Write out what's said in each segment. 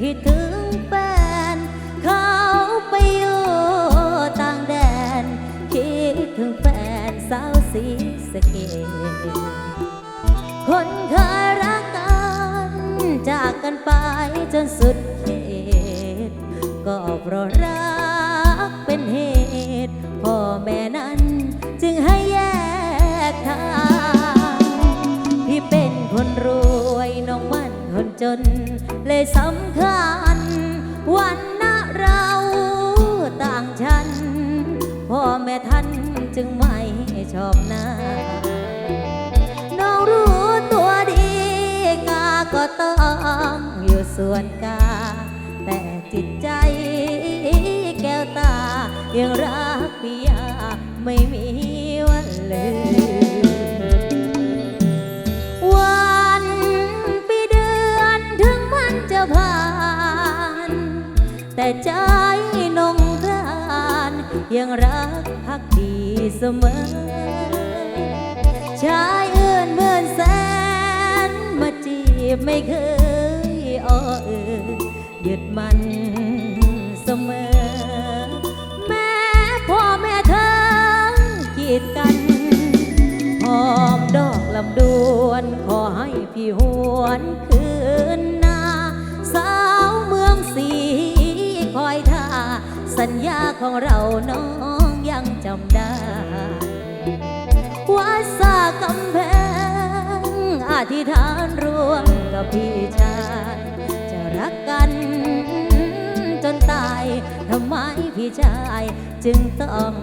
คิดถึงแฟน เขาไปอยู่ต่างแดน คิดถึงแฟนสาวสีสเกตคนเคยรักกันจากกันไปจนสุดเขตก็เพราะรักเป็นเหตุพ่อแม่นั้นจึงให้แยกทาง พี่เป็นคนรวยน้องมันคนจน เลยสำคัญ วันนะเราต่างชั้นพ่อแม่ท่านจึงไม่ชอบหน้า น้องรู้ตัวดีกาก็ต้องอยู่ส่วนกา แต่จิตใจแก้วตายังรักพี่ยาไม่มีวันเลืม แต่ใจนงครานยังรักพักดีเสมอ ชายอื่นเหมือนแสน มาจีบไม่เคยอ้อเออยึดมันเสมอ แม่พ่อแม่เธอกีดกันหอมดอกลำดวนขอให้พี่หวน สัญญาของเราน้องยังจำได้ ว่าสากำแพงอธิษฐานรวมกับพี่ชาย จะรักกันจนตายทำไมพี่ชายจึงต้อง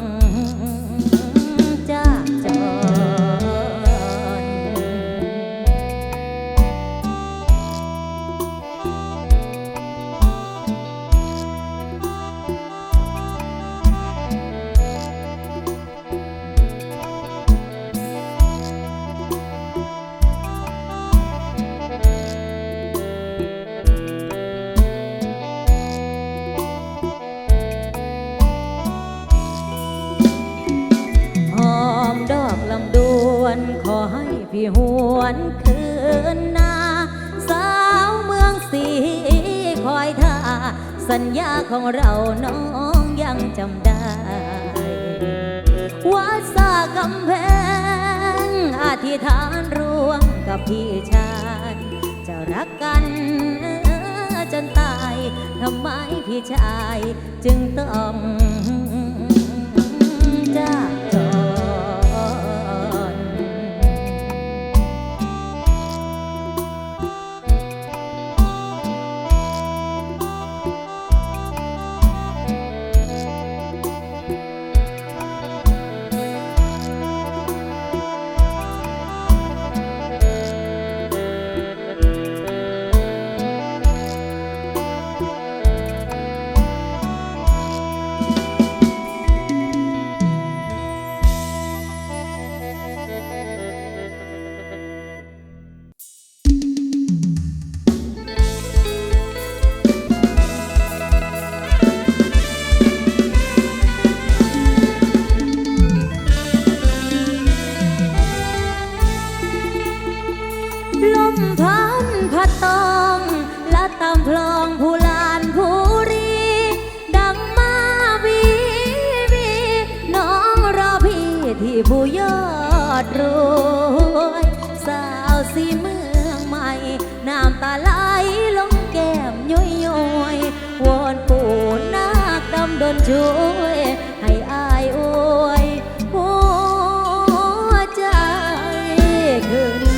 คอยท่า สัญญาของเราน้องยังจำได้วัดสากำแพงอธิษฐานร่วมกับพี่ชาย จะรักกันจนตาย ทำไมพี่ชายจึงต้อง Yeah.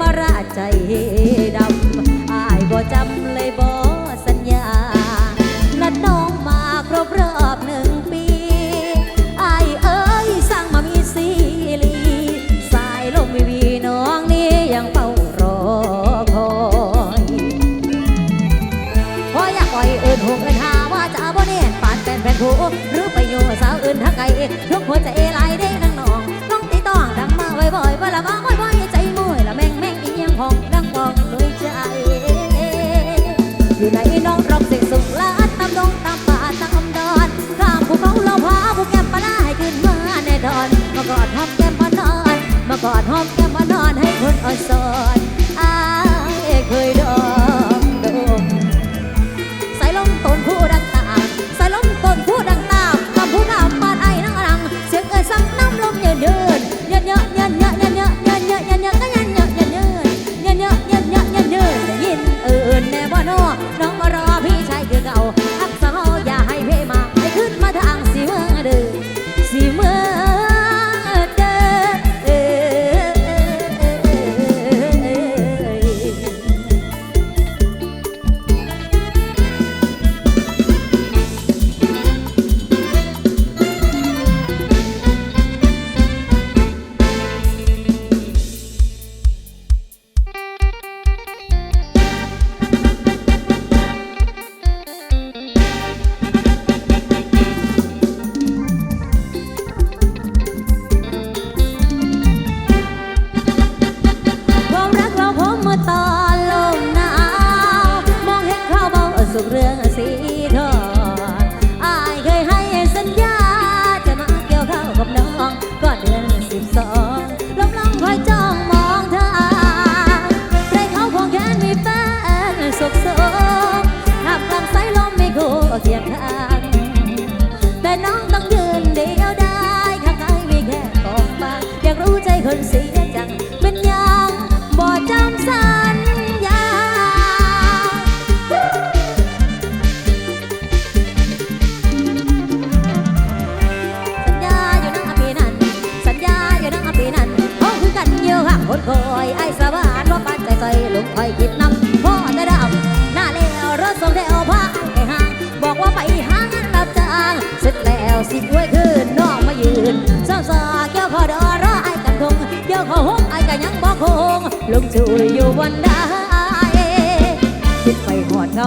มราใจดำอายบ่จำ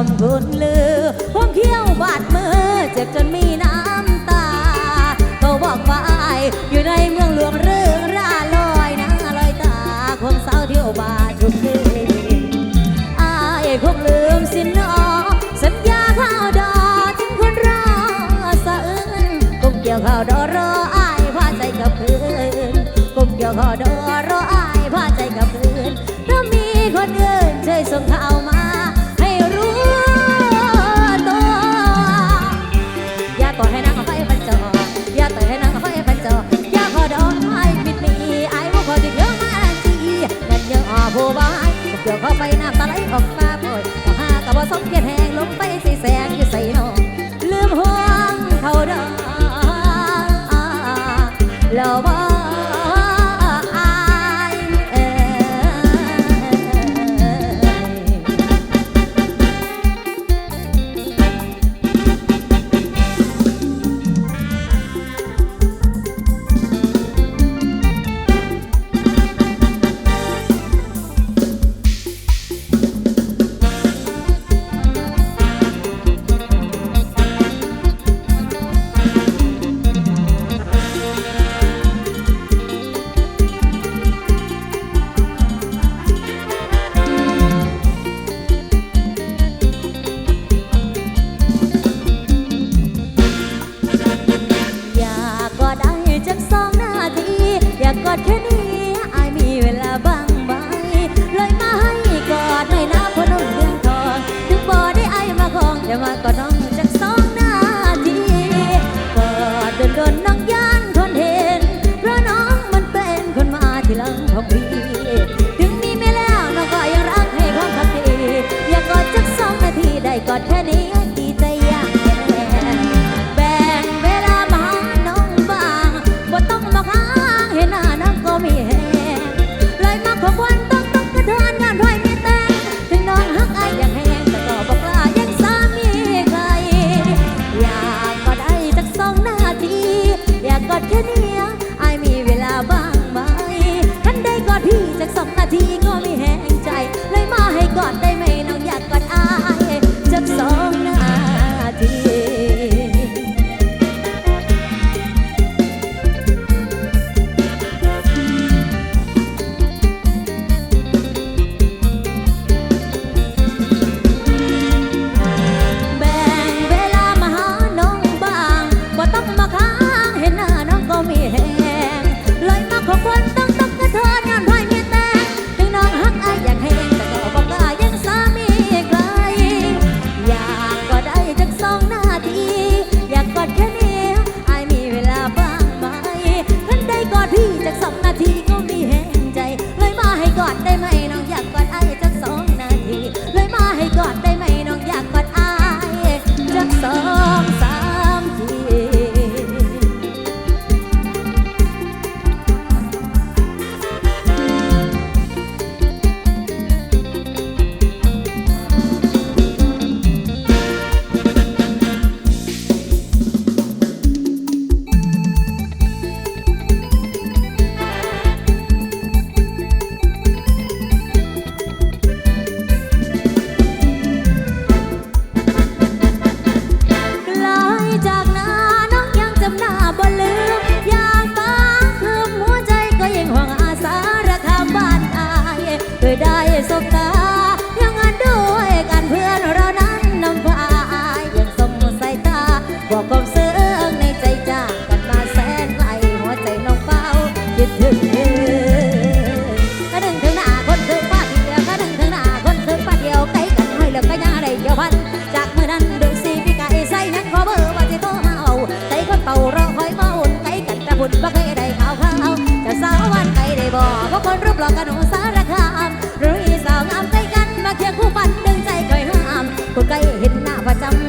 ำบุญลือห้องเขี้ยวบาดมือเจ็บจนมีน้ำตา ก็บอกว่าอยู่ในเมืองหลวงเรื่องราลอยนะลอยตาควงเศร้าเที่ยวบาดทุกคืนอายคงลืมสินนอสัญญาข้าวดอจึงคนรอสะอื้นกุมเกี่ยวข้าวดอรออายพาใจกับพื้นกุมเกี่ยวข้าวดอรออายพาใจกับพื้นเพรามีคนอื่นเคยส่งเขาว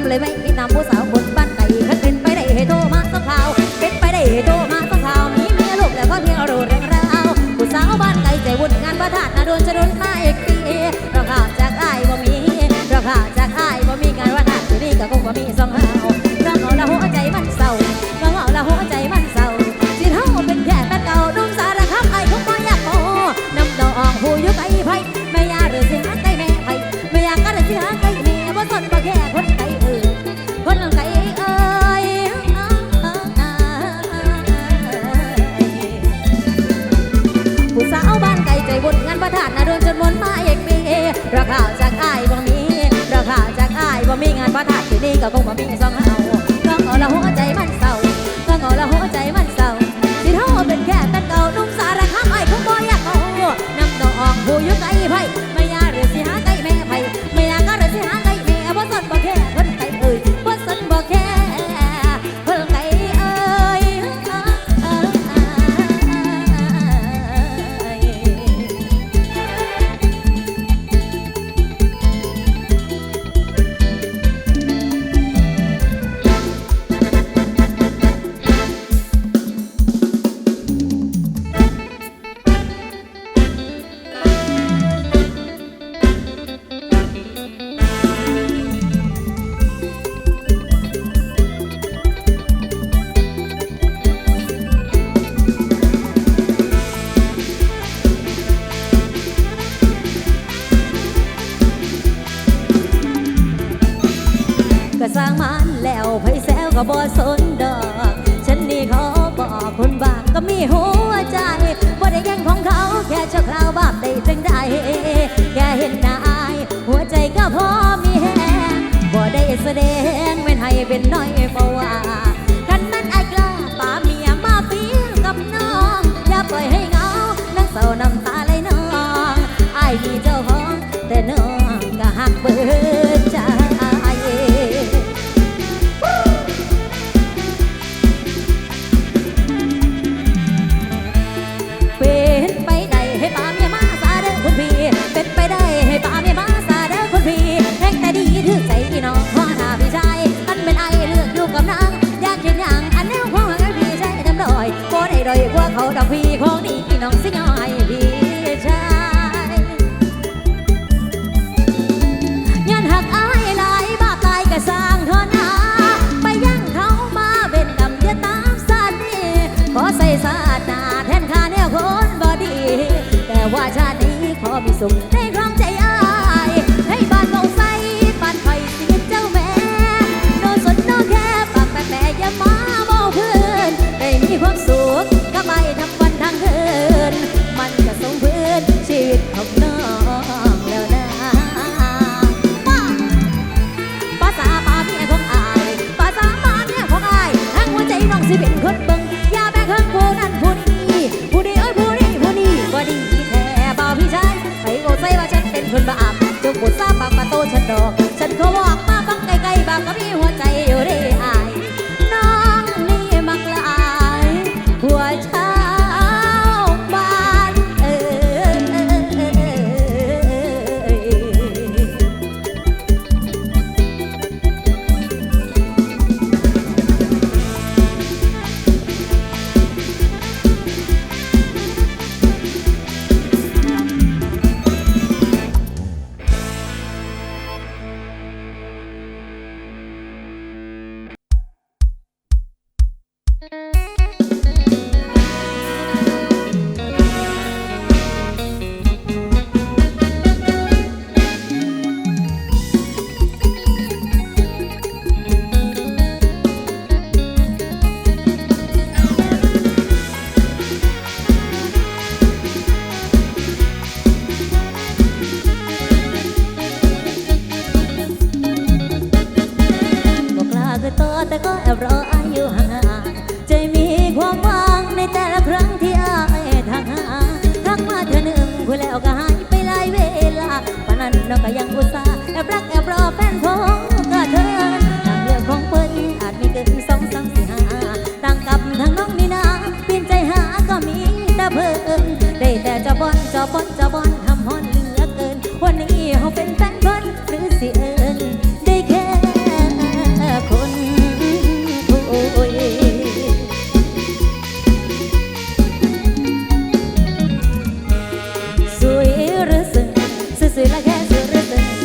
เลยไม่มีน้ำผู้สาวคนบ้านไก่คันเป็นไปได้โทรมาสักคราว เป็นไปได้โทรมาสักคราวมีเมียลูกแล้วก็เที่ยวรู้เรื่องาผู้สาวบ้านไก่ใจวุ่นงานประนทานนาโดนจะ ก็บอสนดอก ฉันนี่ขอบอกคนบาปก็มีหัวใจบ่ได้แย่งของเขาแค่ชั่วคราวบ้าได้จังได้แค่เห็นหน้าอาย หัวใจก็พอมีแหงบ่ได้แสดงไม่ให้เป็นน้อยเพาะว่าคันมันไอ้กล้าป่าเมียมาเปียกับน้อง อย่าปล่อยให้เงานั่งเศร้าน้ำตา พี่ของดีน้องสิยอยพี่ชายย้นหักอาหลายบาตายก็สร้างเถอะนะไปยั่งเขามาเป็นดำเยตามสันนี่ขใส่สาดนาแทนค่าแนวคนบดี แต่ว่าชาตินี้ขอมีสุขได้ ผู้สาปากปะโตฉันดอก ฉันขอวอ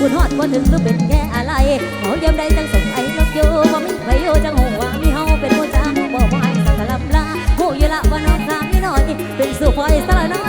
บุญฮอดบ่ถึงหรือเป็นแค่อะไรเขาเยี่ยมได้ตั้งสงไอ้ลบอยู่บ่มีไปอยู่จังหัวมีเฮาเป็นผู้จ้าบ่บ่ให้สักลำลาฮู้อยู่ละว่าน้องสามีน้อยเป็นสุขคอยสละน้อ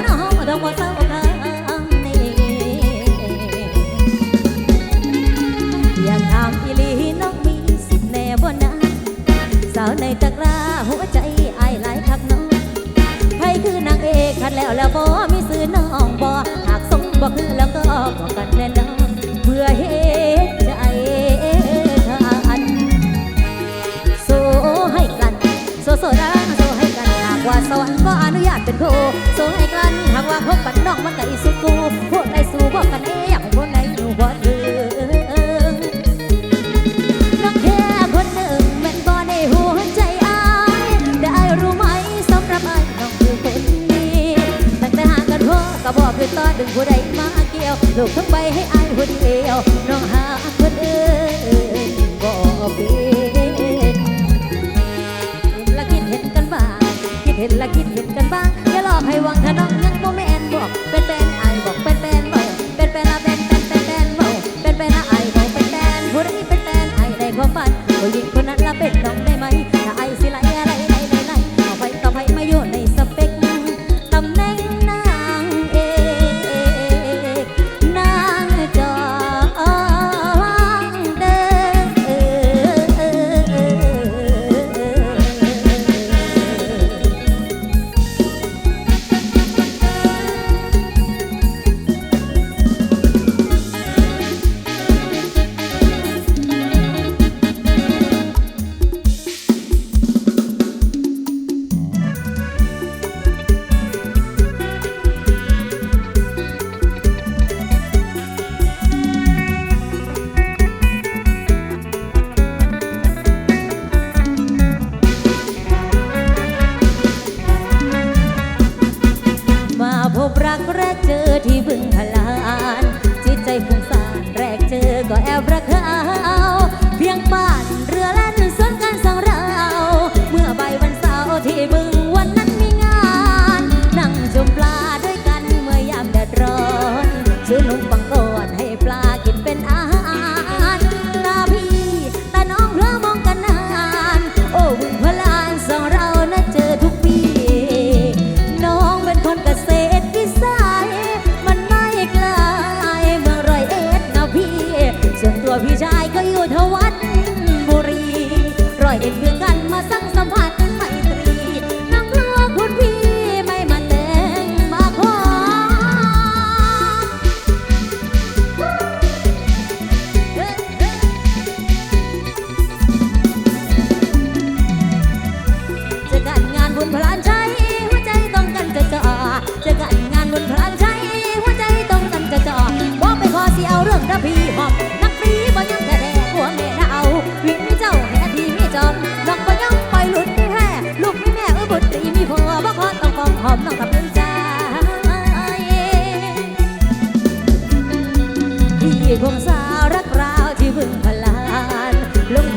ว่าพบปันน้องมันกะอีสุกู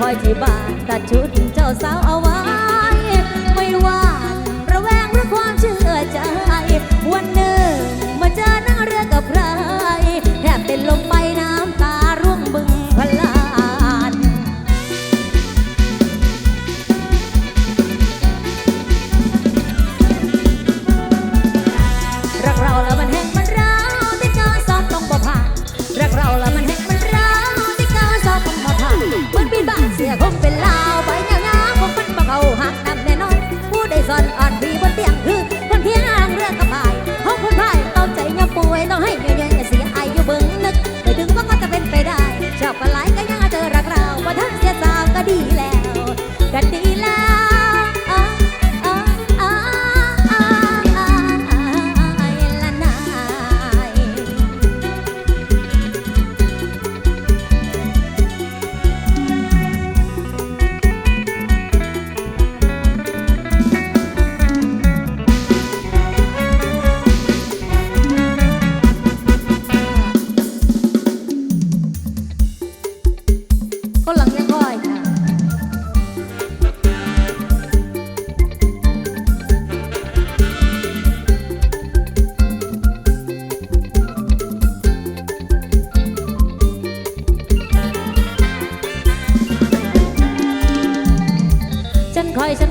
อยที่บ้านตัดชุดเจ้าสาวเอาไว้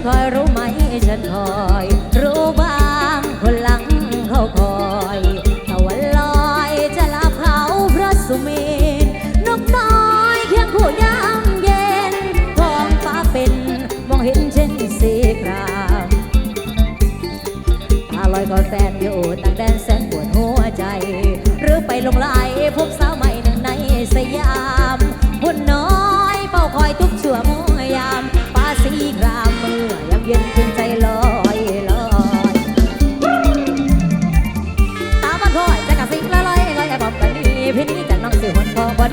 อยฉันคอยรู้ไหมฉันคอ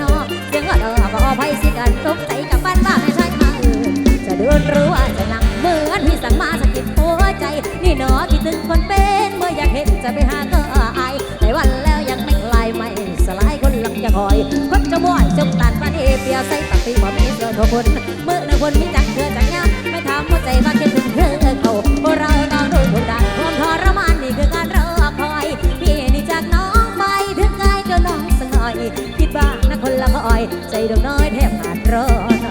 นพอบนอเสียงก็เออก็อภัยสิกันตกใจกับบ้านบ้านไม่ใช่มาอื่นจะเดินหรือว่าจะนั่งเหมือนพี่สั่งมาสะกิดหัวใจ นี่หนอคิดถึงคนเป็นเมื่ออยากเห็นจะไปหาก็อายแต่วันแล้วยังไม่คลายไม่สลายคนหลังจะคอยคนจะม่วยจมตัดมาเอเปียใส่ตักตีบ่มีเสื้อทคนเมื่อหนึ่งคนมีจักเธอจักยามไม่ถามหัวใจว่าคิดถึงเธอเขาเราต้องโดนกดดันความทรมานนี่คือการรอคอยพี่นี่จากน้องไปถึงไกลก็น้องสักหน่อย ใจดอกน้อยแทบขาดรอด